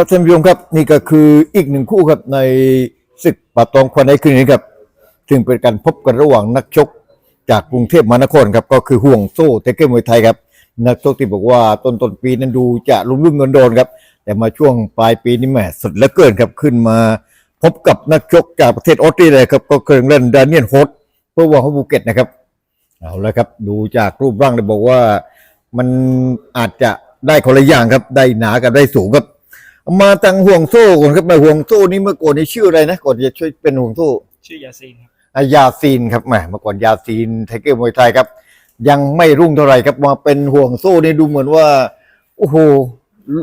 ครับท่านผู้ชมครับนี่ก็คืออีกหนึ่งคู่ครับในศึกปะตองควันในคืนนี้ครับซึ่งเป็นการพบกันระหว่างนักชกจากกรุงเทพมหานครครับก็คือห่วงโซ่เทเกอร์มวยไทยครับนักชกที่บอกว่าต้นต้นปีนั้นดูจะลุ่มลุ่มโดนโดนครับแต่มาช่วงปลายปีนี้แหมสุดเหลือเกินครับขึ้นมาพบกับนักชกจากประเทศออสเตรเลียครับก็เคยเล่นดานิเอลโฮสเพื่อว่าเขาภูเก็ตนะครับเอาละครับดูจากรูปร่างเลยบอกว่ามันอาจจะได้คนละอย่างครับได้หนากับได้สูงครับ มาตังห่วงโซ่ก่อนครับมาห่วงโซ่นี่เมื่อก่อนนี่ชื่ออะไรนะก่อนจะช่วยเป็นห่วงโซ่ชื่อยาซีนครับอายาซีนครับแหมเมื่อก่อนยาซีนไทเกอร์มวยไทยครับ ยังไม่รุ่งเท่าไหร่ครับมาเป็นห่วงโซ่นี่ดูเหมือนว่าโอ้โหรุ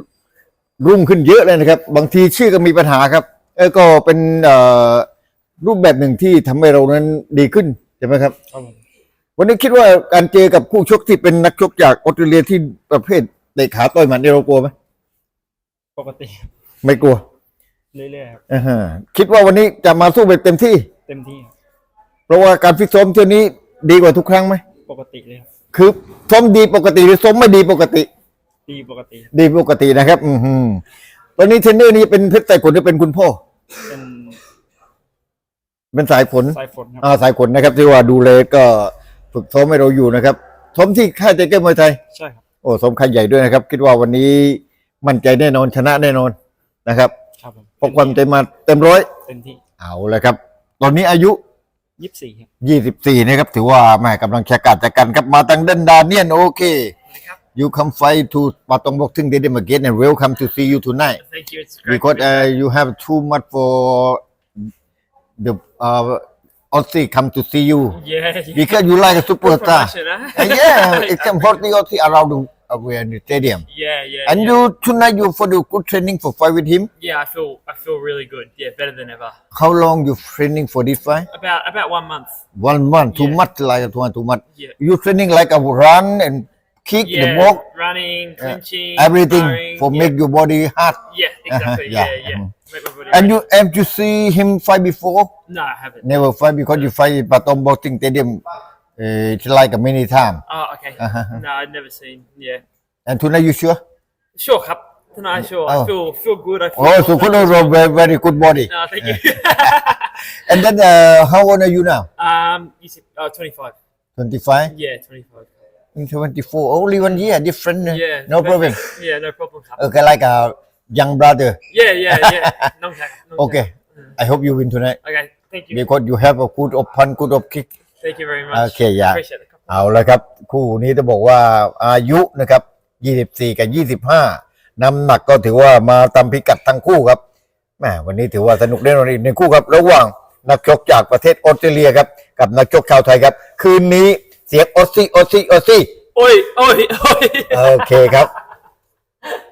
รุ่งขึ้นเยอะเลยนะครับ บางทีชื่อก็มีปัญหาครับเออก็เป็นเอ่อรูปแบบหนึ่งที่ทำให้เรานั้นดีขึ้นใช่ไหมครับครับผมวันนี้คิดว่าการเจอกับคู่ชกที่เป็นนักชกจากออสเตรเลียที่ประเภทเตะขาต่อยหมัดนี่เรากลัวไหม ปกติ ไม่กลัว เรื่อยๆครับอ่าฮะคิดว่าวันนี้จะมาสู้แบบเต็มที่ เต็มที่ครับเพราะว่าการฟิตซ้อมเที่ยวนี้ดีกว่าทุกครั้งไหม ปกติเลยครับคือซ้อมดีปกติหรือซ้อมไม่ดีปกติ ดีปกติดีปกตินะครับ อือหือตอนนี้เทรนเนอร์นี่เป็นเพชรไต่ขนหรือเป็นคุณพ่อ เป็นเป็นสายฝนสายฝนครับอ่าสายขนนะครับ ที่ว่าดูแลก็ฝึกซ้อมให้เราอยู่นะครับซ้อมที่ค่ายเจเก้มวยไทย ใช่ครับ โอ้ซ้อมค่ายใหญ่ด้วยนะครับ คิดว่าวันนี้ มั่นใจแน่นอนชนะแน่นอนนะครับครับผมพกความใจมาเต็มร้อยเต็มที่เอาเลยครับ ตอนนี้อายุยี่สิบสี่ครับ24นะครับถือว่าแม่กำลังชะกัดจะกันครับมาตั้งเดนดานเนียนโอเคครับ you come fight to Patong Boxing Day again and welcome to see you tonight thank you it's because uh, you have too much for the uh, Aussie come to see you yeah because you like a superstar promotion, huh? and yeah it can 40 Aussie around the, uh, we're in the stadium yeah yeah and yeah. you tonight you for the good training for fight with him? Yeah I feel I feel really good. Yeah better than ever. How long you training for this fight? About about one month. One month. Too Yeah. much like too much too much. Yeah. You training like a run and kick the yeah walk running clinching everything sparring, for yeah. make your body hard yeah exactly. Yeah. yeah yeah. body and you have you see him fight before? No I haven't. Never fight because you fight in Patong Boxing Stadium it's like a mini time oh okay Uh-huh. no I've never seen yeah and tonight you sure Sure, cup. Tonight, sure. Oh. I feel feel good. I feel oh so good confident. very, very good body No, thank you. and then uh, how old are you now um, you said uh, 25. 25 Yeah, 25. in 24 only one year different uh, Yeah. no problem. Yeah, no problem. Cup. okay like a young brother Yeah, yeah, yeah. no tap. No okay I hope you win tonight Okay, thank you. because you have a good of punch good of kick Thank you very much. Okay, yeah. Appreciate it. Cup. เอาละครับ คู่นี้จะบอกว่าอายุนะครับ 24 กับ 25 น้ำหนักก็ถือว่ามาตามพิกัดทั้งคู่ครับแหมวันนี้ถือว่าสนุกแน่นอนอีกหนึ่งคู่ครับ ระหว่างนักชกจากประเทศออสเตรเลียครับ กับนักชกชาวไทยครับ คืนนี้เสียงออสซี่ออสซี่ออสซี่ Oi, oi, oi. โอเคครับ